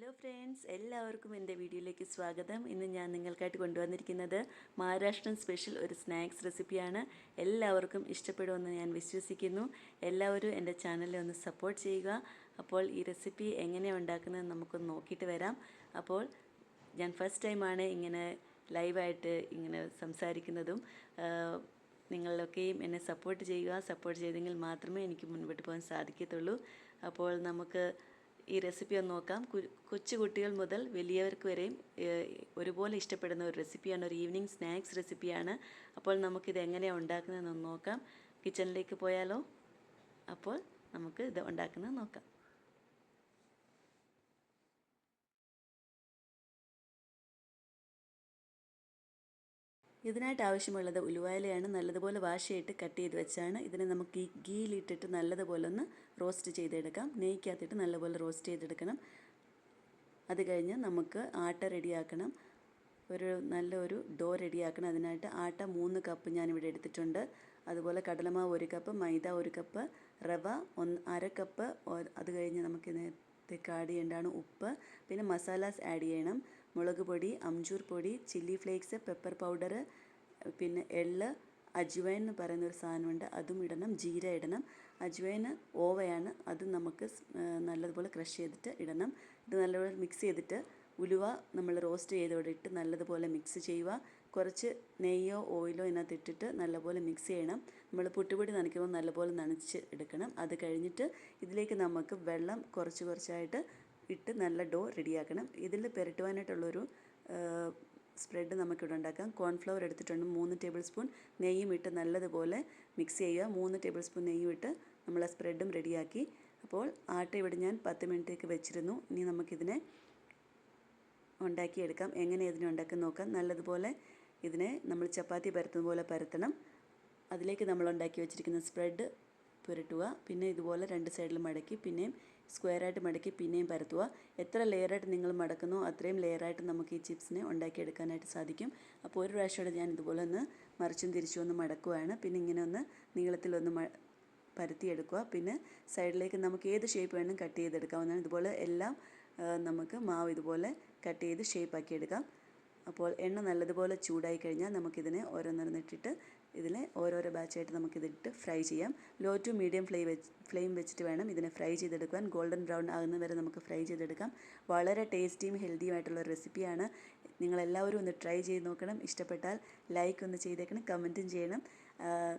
Hello friends എല്ലാവർക്കും എന്റെ വീഡിയോയിലേക്ക് സ്വാഗതം. ഇന്ന് ഞാൻ നിങ്ങൾക്കായിട്ട് കൊണ്ടുവന്നിരിക്കുന്നത് മഹാരാഷ്ട്രൻ സ്പെഷ്യൽ ഒരു സ്നാക്സ് റെസിപ്പിയാണ്. എല്ലാവർക്കും ഇഷ്ടപ്പെടുമെന്ന് ഞാൻ വിശ്വസിക്കുന്നു. എല്ലാവരും എന്റെ ചാനലിൽ ഒന്ന് സപ്പോർട്ട് ചെയ്യുക. അപ്പോൾ ഈ റെസിപ്പി എങ്ങനെയാണ് ഉണ്ടാക്കുന്നത് നമുക്കൊന്ന് നോക്കിയിട്ട് വരാം. അപ്പോൾ ഞാൻ ഫസ്റ്റ് ടൈമാണ് ഇങ്ങനെ ലൈവായിട്ട് ഇങ്ങനെ സംസാരിക്കുന്നതും. നിങ്ങളിലൊക്കെയും എന്നെ സപ്പോർട്ട് ചെയ്യുക. സപ്പോർട്ട് ചെയ്തെങ്കിൽ മാത്രമേ എനിക്ക് മുൻപോട്ട് പോകാൻ സാധിക്കത്തുള്ളൂ. അപ്പോൾ നമുക്ക് ഈ റെസിപ്പി ഒന്ന് നോക്കാം. കൊച്ചു കുട്ടികൾ മുതൽ വലിയവർക്ക് വരെയും ഒരുപോലെ ഇഷ്ടപ്പെടുന്ന ഒരു റെസിപ്പിയാണ് ഒരു ഈവനിങ് സ്നാക്സ് റെസിപ്പിയാണ് അപ്പോൾ നമുക്കിത് എങ്ങനെയാണ് ഉണ്ടാക്കുന്നതെന്ന് നോക്കാം. കിച്ചണിലേക്ക് പോയാലോ? അപ്പോൾ നമുക്ക് ഇത് ഉണ്ടാക്കുന്നത് നോക്കാം. ഇതിനായിട്ട് ആവശ്യമുള്ളത് ഉലുവായിലയാണ് നല്ലതുപോലെ വാഷ് ചെയ്തിട്ട് കട്ട് ചെയ്ത് വെച്ചാണ് ഇതിനെ നമുക്ക് ഈ ഗീയിലിട്ടിട്ട് നല്ലതുപോലെ ഒന്ന് റോസ്റ്റ് ചെയ്തെടുക്കാം. നെയ്ക്കകത്തിട്ട് നല്ലപോലെ റോസ്റ്റ് ചെയ്തെടുക്കണം. അത് കഴിഞ്ഞ് നമുക്ക് ആട്ട റെഡിയാക്കണം. ഒരു നല്ലൊരു ഡോ റെഡിയാക്കണം. അതിനായിട്ട് ആട്ട മൂന്ന് കപ്പ് ഞാനിവിടെ എടുത്തിട്ടുണ്ട്. അതുപോലെ കടലമാവ് ഒരു കപ്പ് മൈദ ഒരു കപ്പ് റവ ഒന്ന് അര കപ്പ് അത് കഴിഞ്ഞ് നമുക്ക് ഇതിനകത്തേക്ക് ആഡ് ചെയ്യേണ്ടതാണ് ഉപ്പ്. പിന്നെ മസാലാസ് ആഡ് ചെയ്യണം. മുളക് പൊടി അംജൂർ പൊടി ചില്ലി ഫ്ലേക്സ് പെപ്പർ പൗഡർ പിന്നെ എള്ള് അജ്വൈൻ എന്ന് പറയുന്ന ഒരു സാധനമുണ്ട്. അതും ഇടണം. ജീര ഇടണം. അജ്വൈൻ ഓവയാണ്. അത് നമുക്ക് നല്ലതുപോലെ ക്രഷ് ചെയ്തിട്ട് ഇടണം. ഇത് നല്ലപോലെ മിക്സ് ചെയ്തിട്ട് ഉലുവ നമ്മൾ റോസ്റ്റ് ചെയ്തോടെ ഇട്ട് നല്ലതുപോലെ മിക്സ് ചെയ്യുക. കുറച്ച് നെയ്യോ ഓയിലോ ഇതിനകത്ത് ഇട്ടിട്ട് നല്ലപോലെ മിക്സ് ചെയ്യണം. നമ്മൾ പുട്ടുപൊടി നനയ്ക്കുമ്പോൾ നല്ലപോലെ നനച്ച് എടുക്കണം. അത് കഴിഞ്ഞിട്ട് ഇതിലേക്ക് നമുക്ക് വെള്ളം കുറച്ച് കുറച്ചായിട്ട് ഇട്ട് നല്ല ഡോ റെഡിയാക്കണം. ഇതിൽ പുരട്ടുവാനായിട്ടുള്ളൊരു സ്പ്രെഡ് നമുക്കിവിടെ ഉണ്ടാക്കാം. കോൺഫ്ലവർ എടുത്തിട്ടുണ്ട് മൂന്ന് ടേബിൾ സ്പൂൺ നെയ്യും ഇട്ട് നല്ലതുപോലെ മിക്സ് ചെയ്യുക. മൂന്ന് ടേബിൾ സ്പൂൺ നെയ്യും ഇട്ട് നമ്മൾ ആ സ്പ്രെഡും റെഡിയാക്കി. അപ്പോൾ ആട്ട ഇവിടെ ഞാൻ പത്ത് മിനിറ്റേക്ക് വെച്ചിരുന്നു. ഇനി നമുക്കിതിനെ ഉണ്ടാക്കിയെടുക്കാം. എങ്ങനെ ഇതിനെ ഉണ്ടാക്കി നോക്കാം. നല്ലതുപോലെ ഇതിനെ നമ്മൾ ചപ്പാത്തി പരത്തുന്ന പോലെ പരത്തണം. അതിലേക്ക് നമ്മൾ ഉണ്ടാക്കി വെച്ചിരിക്കുന്ന സ്പ്രെഡ് പുരട്ടുക. പിന്നെ ഇതുപോലെ രണ്ട് സൈഡിൽ മടക്കി പിന്നെയും സ്ക്വയറായിട്ട് മടക്കി പിന്നെയും പരത്തുക. എത്ര ലെയറായിട്ട് നിങ്ങൾ മടക്കുന്നോ അത്രയും ലെയറായിട്ട് നമുക്ക് ഈ ചിപ്സിനെ ഉണ്ടാക്കിയെടുക്കാനായിട്ട് സാധിക്കും. അപ്പോൾ ഒരു പ്രാവശ്യം ഞാൻ ഇതുപോലെ ഒന്ന് മറിച്ചും തിരിച്ചും ഒന്ന് മടക്കുവാണ്. പിന്നെ ഇങ്ങനെ ഒന്ന് നീളത്തിലൊന്ന് പരത്തിയെടുക്കുക. പിന്നെ സൈഡിലേക്ക് നമുക്ക് ഏത് ഷേപ്പ് വേണം കട്ട് ചെയ്തെടുക്കാവുന്നതാണ്. ഇതുപോലെ എല്ലാം നമുക്ക് മാവ് ഇതുപോലെ കട്ട് ചെയ്ത് ഷേപ്പാക്കി എടുക്കാം അപ്പോൾ എണ്ണ നല്ലതുപോലെ ചൂടായി കഴിഞ്ഞാൽ നമുക്കിതിനെ ഓരോന്നോരോന്നിട്ടിട്ട് ഇതിനെ ഓരോരോ ബാച്ചായിട്ട് നമുക്കിതിട്ട് ഫ്രൈ ചെയ്യാം. ലോ ടു മീഡിയം ഫ്ലെയിം വെച്ച് ഫ്ലെയിം വെച്ചിട്ട് വേണം ഇതിനെ ഫ്രൈ ചെയ്തെടുക്കാൻ ഗോൾഡൻ ബ്രൗൺ ആകുന്ന വരെ നമുക്ക് ഫ്രൈ ചെയ്തെടുക്കാം. വളരെ ടേസ്റ്റിയും ഹെൽത്തിയുമായിട്ടുള്ള റെസിപ്പിയാണ്. നിങ്ങളെല്ലാവരും ഒന്ന് ട്രൈ ചെയ്ത് നോക്കണം. ഇഷ്ടപ്പെട്ടാൽ ലൈക്ക് ഒന്ന് ചെയ്തേക്കണം കമന്റും ചെയ്യണം.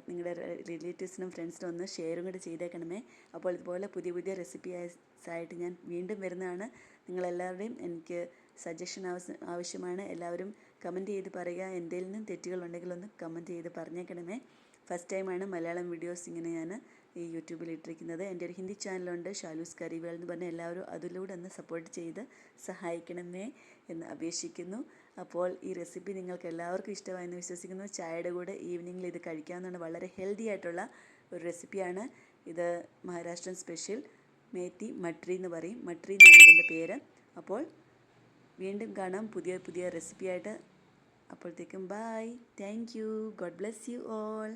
നിങ്ങളുടെ റിലേറ്റീവ്സിനും ഫ്രണ്ട്സിനും ഒന്ന് ഷെയറും കൂടി ചെയ്തേക്കണമേ. അപ്പോൾ ഇതുപോലെ പുതിയ പുതിയ റെസിപ്പി ആയിട്ട് ഞാൻ വീണ്ടും വരുന്നതാണ്. നിങ്ങളെല്ലാവരുടെയും എനിക്ക് സജഷൻ ആവശ്യ ആവശ്യമാണ്. എല്ലാവരും കമന്റ് ചെയ്ത് പറയുക. എന്തെങ്കിലും തെറ്റുകളുണ്ടെങ്കിൽ ഒന്ന് കമന്റ് ചെയ്ത് പറഞ്ഞേക്കണമേ. ഫസ്റ്റ് ടൈമാണ് മലയാളം വീഡിയോസ് ഇങ്ങനെ ഞാൻ ഈ യൂട്യൂബിൽ ഇട്ടിരിക്കുന്നത്. എന്റെ ഒരു ഹിന്ദി ചാനലുണ്ട് ഷാലൂസ് കറിവേൾ എന്ന് പറഞ്ഞ എല്ലാവരും അതിലൂടെ ഒന്ന് സപ്പോർട്ട് ചെയ്ത് സഹായിക്കണമേ എന്ന് അപേക്ഷിക്കുന്നു. അപ്പോൾ ഈ റെസിപ്പി നിങ്ങൾക്ക് എല്ലാവർക്കും ഇഷ്ടമായെന്ന് വിശ്വസിക്കുന്നു. ചായയുടെ കൂടെ ഈവനിങ്ങിൽ ഇത് കഴിക്കാവുന്നതാണ്. വളരെ ഹെൽത്തി ആയിട്ടുള്ള ഒരു റെസിപ്പിയാണ് ഇത് മഹാരാഷ്ട്രൻ സ്പെഷ്യൽ മേത്തി മട്രി എന്ന് പറയും. മട്രി എന്നാണ് ഇതിന്റെ പേര്. അപ്പോൾ വീണ്ടും കാണാം. പുതിയ പുതിയ റെസിപ്പിയായിട്ട് അപ്പോഴത്തേക്കും bye thank you God bless you all